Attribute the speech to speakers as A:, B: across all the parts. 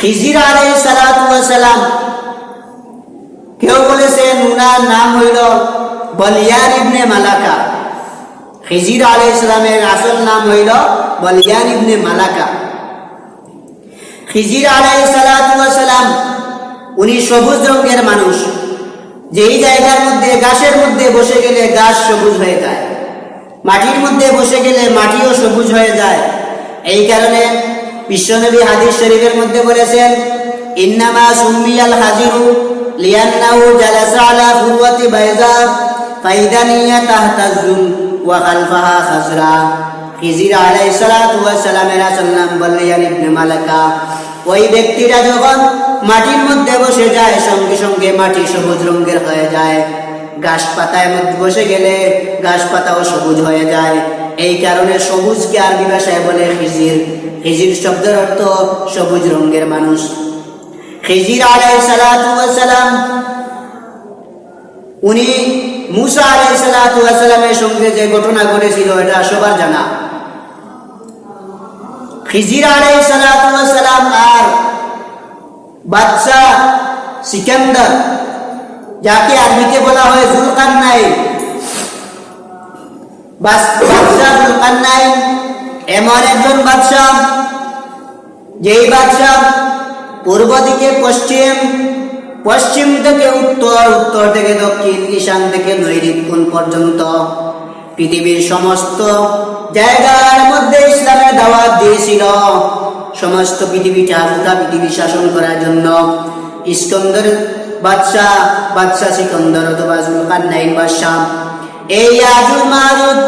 A: খিজির আলাই কেউ বলেছেন উনার নাম হইল বলিয়ান ইবনে মালাকা। খিজির আলাই ইসলামের আসল নাম হইল বলিয়ান ইবনে মালাকা। খিজির আলাই সালাম উনি সবুজ রঙের মানুষ। যেই জায়গার মধ্যে, গাছের মধ্যে বসে গেলে গাছ সবুজ হয়ে যায়। মাটির মধ্যে বসে গেলে মাটিও সবুজ হয়ে যায়। এই কারণে বিশ্বনবী হাদিস শরীফের মধ্যে বলেছেন, ইন্নামা সুমিয়াল হাজিরু লিয়ান্নাহু জালাসা আলা ফুরওয়াতি বাইদা ফাইদানিয়া তাহতাজুন ওয়া খালফাহা খাজরা। খিজির আলাইহিস সালাতু ওয়াস সালামের আসল নাম বললেন ইবনে মালাকা। ওই ব্যক্তিরা যখন মাটির মধ্যে বসে যায়, সঙ্গে সঙ্গে মাটি সবুজ রঙের হয়ে যায়। গাছ পাতায় মধ্যে বসে গেলে গাছ পাতাও সবুজ হয়ে যায়। এই কারণে সবুজকে আরবি ভাষায় বলে খিজির। খিজির শব্দের অর্থ সবুজ রঙের মানুষ। খিজির আলাই সালাম, উনি মুসা আলাই সালামের সঙ্গে যে ঘটনা ঘটেছিল, এটা সবার জানা। খিজির আলাই সালাম আর বাদশাহ সিকান্দার, যাকে আরবিতে বলা হয় জুলকান্নাই যেই বাদশাহ পূর্ব দিকে, পশ্চিম পশ্চিম থেকে উত্তর উত্তর থেকে দক্ষিণ, ঈশান থেকে নৈরিক পর্যন্ত। পৃথিবীর সমস্ত জায়গার মধ্যে ইসলামের দাওয়াত দিয়েছিল। সমস্ত পৃথিবীটা গোটা পৃথিবী শাসন করার জন্য। ইস্কন্দর বাদশাহ বাদশাহ সিকন্দর অথবা জুলকান্নাইন বাদশাহ। এই আজুল মাহুদ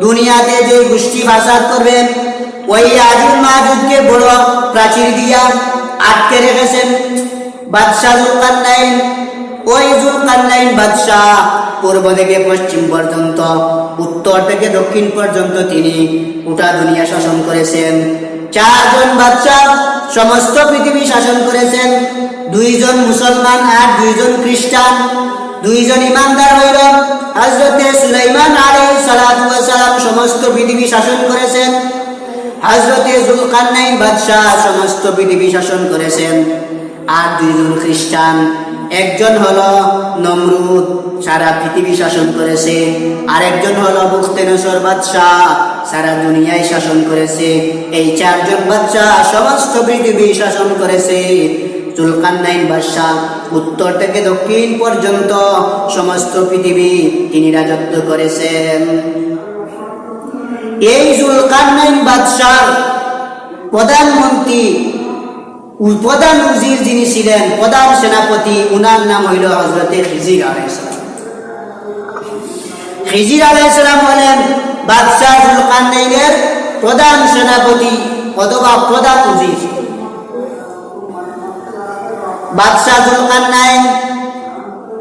A: দুনিয়াতে যে গোষ্ঠী ফাসাদ করবেন, ওই আজুল মাহুদকে বড় প্রাচীর দিয়া আটকে রেখেছেন বাদশাহ জুলকান্নাইন ওই জুলকান্নাইন বাদশাহ পূর্ব থেকে পশ্চিম পর্যন্ত, উত্তর থেকে দক্ষিণ পর্যন্ত তিনি গোটা দুনিয়া শাসন করেছেন। চারজন বাদশাহ সমস্ত পৃথিবী শাসন করেছেন। দুইজন মুসলমান আর দুইজন খ্রিস্টান। দুইজন ইমানদার হইল। হজরতে সুলাইমান সালাতু সালাম সমস্ত পৃথিবী শাসন করেছেন। হজরতে জুলকারনাইন বাদশাহ সমস্ত পৃথিবী শাসন করেছেন। আর দুইজন খ্রিস্টান, একজন হলো নমরুদ, সারা পৃথিবী শাসন করেছে। আর একজন হলো বুখতেনসর বাদশাহ, সারা দুনিয়ায় শাসন করেছে। এই চারজন বাদশাহ সমস্ত পৃথিবী শাসন করেছে। জুলকান্নাইন বাদশাহ, উত্তর থেকে দক্ষিণ পর্যন্ত সমস্ত পৃথিবী তিনি রাজত্ব করেছেন। এই জুলকারনাইন বাদশাহ প্রধানমন্ত্রী, প্রধান উজির যিনি ছিলেন, প্রধান সেনাপতি, উনার নাম হইল হজরতে খিজির আলাইসালাম খিজির আলাইসালাম হলেন বাদশাহ জুলকারনাইনের প্রধান সেনাপতি অথবা প্রধান উজির। বাদশাহ জুলকারনাইন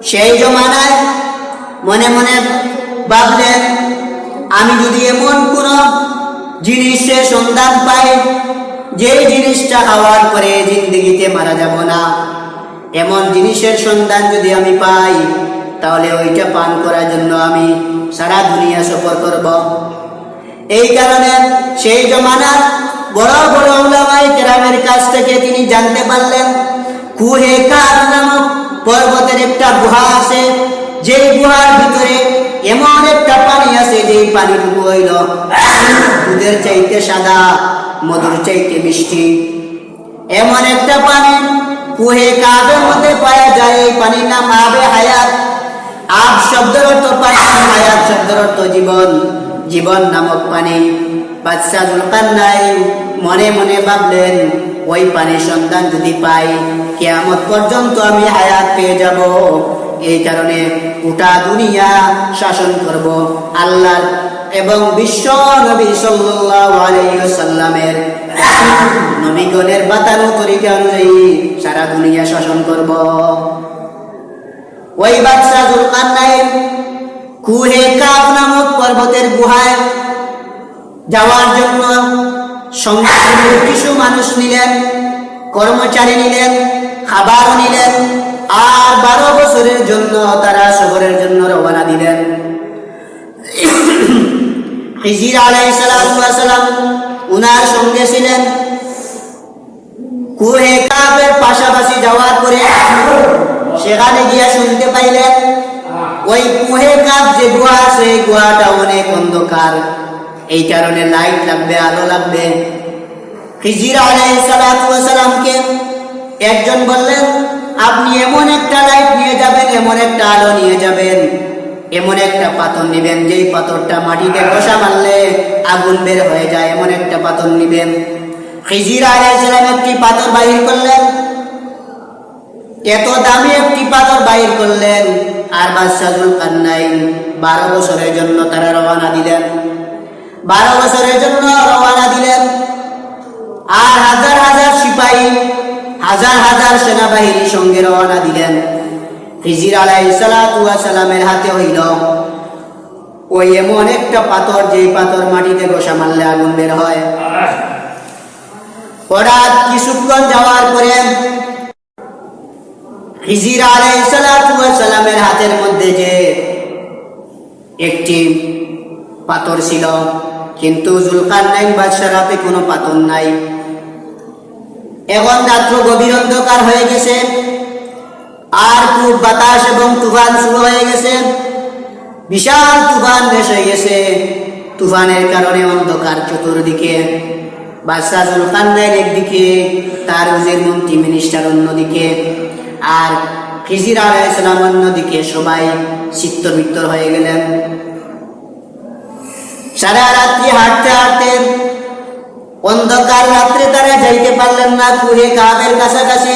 A: সেই জমানায় মনে মনে ভাবলেন আমি যদি এমন কোন জিনিসের সন্ধান পাই যে জিনিসটা খাওয়ার পরে জিন্দগিতে মারা যাব না। এমন জিনিসের সন্ধান যদি আমি পাই, তাহলে ওইটা পান করার জন্য আমি সারা দুনিয়া সফর করব। এই কারণে সেই জমানার বড় বড় ওলামাই কেরামের কাছ থেকে তিনি জানতে পারলেন কুহে কার নামক পর্বতের একটা গুহা আছে। যেই গুহার ভিতরে এমন একটা পানি আছে যেই পানিটুকু হইল দুধের চাইতে সাদা, মধুর চাইতে মিষ্টি। এমন একটা পানি কুহে কাবের মধ্যে পাওয়া যায়? এই পানির নাম আবে হায়াত। আব শব্দের অর্থ পানি, হায়াত শব্দের অর্থ জীবন। জীবন নামক পানি। বাদশাহ জুলকান্নাই মনে মনে ভাবলেন, ওই পানির সন্ধান যদি পাই কেয়ামত পর্যন্ত আমি হায়াত পেয়ে যাব। এই কারণে গোটা দুনিয়া শাসন করব আল্লাহ এবং বিশ্ব নবী সাল্লামের নবীগণের বাতানো তরিকা অনুযায়ী সারা দুনিয়া শাসন করব। ওই বাদশাহ জুলকারনাইন কুহে কাফ নামক পর্বতের গুহায় যাওয়ার জন্য সঙ্গে কিছু মানুষ নিলেন, কর্মচারী নিলেন খাবারও নিলেন। আর বারো বছরের জন্য তারা শহরের জন্য রওনা দিলেন। খিজির আলাইহিস সালাম উনার সঙ্গে ছিলেন। কুহে কাবে করে সেখানে গিয়া শুনতে পাইলেন, ওই কুহে কাপ যে গুহা এই গুহাটা অনেক অন্ধকার। এই কারণে লাইট লাগবে, আলো লাগবে। খিজির আলাইহিস সালাতু ওয়াস সালামকে একজন বললেন, আপনি এমন একটা লাইট নিয়ে যাবেন, এমন একটা আলো নিয়ে যাবেন। এমন একটা পাথর নিবেন, যেই পাথরটা মাটিতে ঘষা মারলে আগুন বের হয়ে যায়, এমন একটা পাথর নিবেন। খিজির আলাইহিস সালাম একটি পাথর বাহির করলেন। এত দামি একটি পাথর বাহির করলেন, আর বাদশাহুল কান্নাইন বারো বছরের জন্য তারা রওনা দিলেন। বারো বছরের জন্য রওনা দিলেন। আর হাজার হাজার সিপাহী হাজার হাজার সেনাবাহিনীর সঙ্গে রওনা দিলেন। হিজির আলাই সালামের হাতে হইল। ওই এমন একটা পাথর, যেই পাথর মাটিতে গোসা মারলে আগুন বের হয়। হঠাৎ কিছুক্ষণ যাওয়ার পরে হিজির আলাই সালামের হাতের মধ্যে যে একটি পাথর ছিল, কিন্তু জুলকার নাই বাদশার হাতে কোনো পাথর নাই। এখন রাত্র গভীর অন্ধকার হয়ে গেছে। আর খুব বাতাস এবং তুফান শুরু হয়ে গেছে। বিশাল তুফান হয়ে গেছে। তুফানের কারণে অন্ধকার চতুর্দিকে, বাদশাহ একদিকে তার উজির মন্ত্রী মিনিস্টার অন্যদিকে, আর খিজির আলাইসালাম অন্যদিকে সবাই চিত্তবিত্তর হয়ে গেলেন। সারা রাত্রি হাঁটতে হাঁটতে অন্ধকার রাত্রে তারা যাইতে পারলেন না কুহে কাবের কাছাকাছি।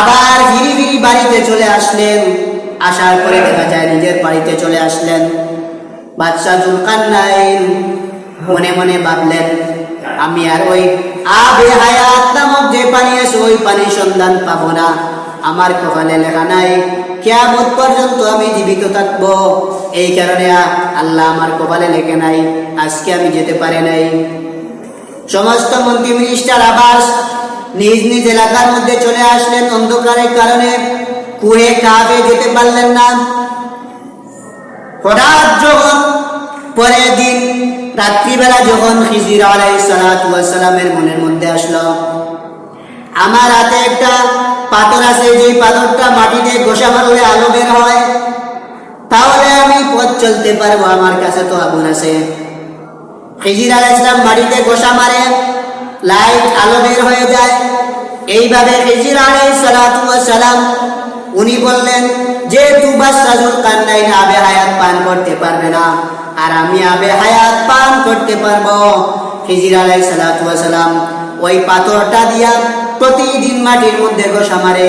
A: আবার ধীরে ধীরে বাড়িতে চলে আসলেন। আসার পরে দেখা যায় নিজের বাড়িতে চলে আসলেন। বাদশাহ জুলকান নাইন মনে মনে ভাবলেন, আমি আর ওই আবে হায়াত নামক যে পানি আছে, ওই পানির সন্ধান পাবো না। আমার কপালে লেখা নাই, কেয়ামত পর্যন্ত আমি জীবিত থাকব। এই কারণে আল্লাহ আমার কপালে লেখে নাই, আজকে আমি যেতে পারি নাই। সমস্ত মন্ত্রী মিনিস্টার আবাস নিজ নিজ এলাকার মধ্যে চলে আসলেন। অন্ধকারের কারণে কুয়ে কাবে যেতে পারলেন না। হঠাৎ যখন পরের দিন রাত্রিবেলা যখন খিজির আলাই সালামের মনের মধ্যে আসলো, আমার হাতে একটা পাথর আছে যে পাথরটা মাটিতে ঘষা মারলে আলো বের হয়। তাহলে আমি পথ চলতে পারব, আমার কাছে তো আগুন আছে। খিজির আলাহ ইসলাম মাটিতে ঘষা মারে, লাইট আলো বের হয়ে যায়। এইভাবে খিজির আলাই সালাম, উনি বললেন, যে তু বাসাজুল কান্নাইন আবে হায়াত পান করতে পারবে না, আর আমি আবে হায়াত পান করতে পারব। খিজির আলাই সালাম ওই পাথরটা দিয়া প্রতিদিন মাটির মধ্যে গোসা মারে,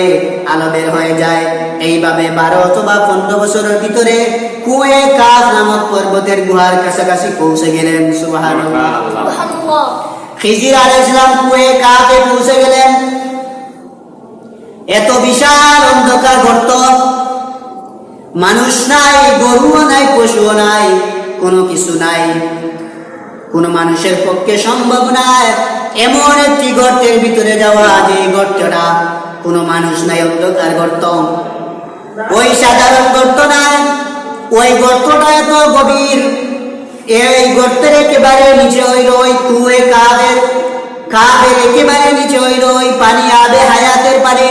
A: আলো বের হয়ে যায়। এইভাবে বারো অথবা পনেরো বছরের ভিতরে কুয়ে কাফ নামক পর্বতের গুহার কাছাকাছি পৌঁছে গেলেন সুবহানাল্লাহ। খিজির আলাইহিস সালাম কুয়ে কাফে পৌঁছে গেলেন। এত বিশাল অন্ধকার গর্ত। মানুষ নাই গরুও নাই পশুও নাই কোনো কিছু নাই। কোনো মানুষের পক্ষে সম্ভব নয় এমন একটি গর্তের ভিতরে যাওয়া যে গর্তটা কোনো মানুষ নাই অন্ধকার গর্ত। ওই সাধারণ গর্ত নাই ওই গর্তটা এত গভীর, এই গর্তের একেবারে নিচে হইল ওই কুয়ে কাবের কাবের একেবারে নিচে হইল ওই পানি আবে হায়াতের পানি।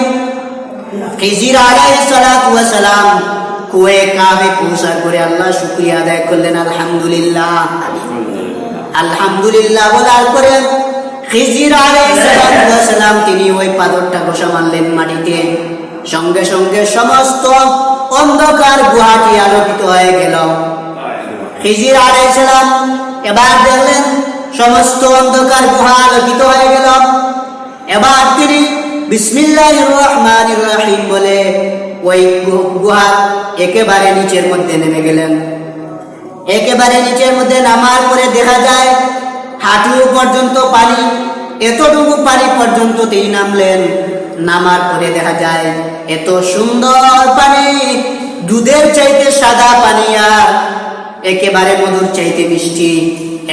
A: খিজির আলাইহিস সালাতু ওয়াস সালাম কুয়ে কাবে করে আল্লাহ শুকরিয়া আদায় করলেন, আলহামদুলিল্লাহ। আলহামদুলিল্লাহ বলার খিজির আলাইহিস সালাতু ওয়াস সালাম তিনি ওই পাথরটা ঘষা মারলেন মাটিতে। সঙ্গে সঙ্গে সমস্ত অন্ধকার গুহাটি আলোকিত হয়ে গেল। খিজির আলাইহিস সালাম এবার দেখলেন সমস্ত অন্ধকার গুহা আলোকিত হয়ে গেল। এবার তিনি বিসমিল্লাহির রহমানির রহিম বলে ওই গুহা একেবারে নিচের মধ্যে নেমে গেলেন। একেবারে নিচের মধ্যে নামার পরে দেখা যায়, হাঁটু পর্যন্ত পানি, এতটুকু পানি পর্যন্ত তিনি নামলেন। নামার পরে দেখা যায়, এত সুন্দর পানি, দুধের চাইতে সাদা পানি আর একেবারে মধুর চাইতে মিষ্টি।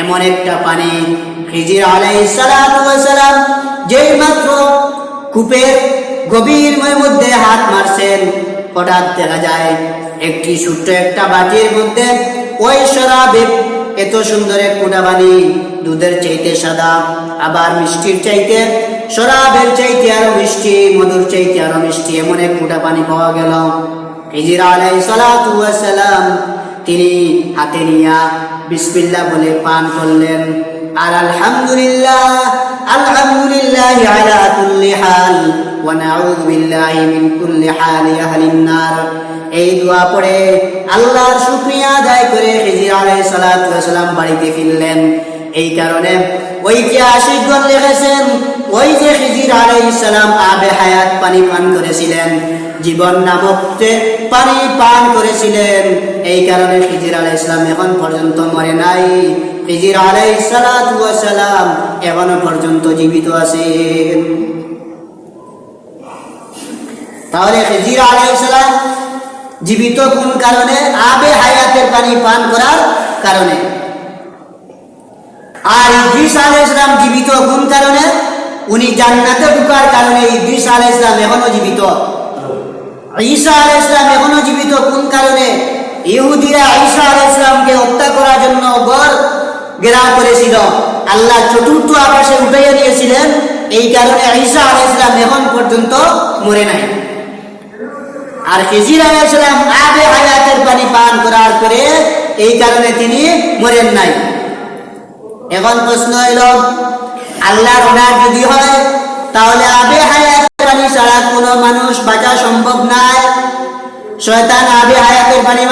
A: এমন একটা পানি খিজির আলাইহিস সালাতু ওয়াস সালাম যেই মাত্র কূপের গভীর মধ্যে হাত মারছেন। হঠাৎ দেখা যায়, একটি ছোট্ট একটা বাটির মধ্যে ওই শরাবে এত সুন্দর এক কোটা বানি দুধের চাইতে সাদা, আবার মিষ্টির চাইতে শরাবের চাইতে আরও মিষ্টি, মধুর চাইতে আরও মিষ্টি, এমন এক ফুটা পানি পাওয়া গেল। সালাম তিনি হাতে নিয়া বিসমিল্লাহ বলে পান করলেন। আর আলহামদুলিল্লাহ আলহামদুলিল্লাহ আলা কুল্লি হাল, ওয়া নাউযু বিল্লাহি মিন কুল্লি হালি আহলিন নার। এই দোয়া পড়ে আল্লাহর শুকরিয়া আদায় করে হিজির আলাইহিস সালাতু ওয়াস সালাম বাড়িতে ফিরলেন। এই কারণে ঐতিহাসিকগণ লিখেছেন ওই যে খিজির আলাইহিস সালাম আবে হায়াত পানি পান করেছিলেন। জীবন নামক পানি পান করেছিলেন, এই কারণে খিজির আলাইহিস সালাম এখন পর্যন্ত মরে নাই। খিজির সালাতু সালাম এখনও পর্যন্ত জীবিত আছেন। তাহলে খিজির আলাইহিস সালাম জীবিত কোন কারণে? আবে হায়াতের পানি পান করার কারণে। আর ইদ্রিস আলাইহিস সালাম জীবিত কোন কারণে? উনি জান্নাতে ঢুকার কারণে ইদ্রিস আলাইহিস সালাম এখনও জীবিত। ঈসা আলাইহিস সালাম এখনও জীবিত কোন কারণে? ইহুদিরা ঈসা আলাইহিস সালামকে হত্যা করার জন্য গড় ঘেরাও করেছিল। আল্লাহ চতুর্থ আকাশে উঠাইয়া দিয়েছিলেন। এই কারণে ঈসা আলাইহিস সালাম এখন পর্যন্ত মরে নাই। আর খিজির আলাইহিস সালাম আবে হায়াতের পানি পান করার পরে এই কারণে তিনি মরেন নাই। এখন প্রশ্ন এলো আল্লাহর অর্ডার যদি হয়, তাহলে আবে হায়াতের পানি ছাড়া কোনো মানুষ বাঁচা সম্ভব নয় শয়তান আবে হায়াতের পানি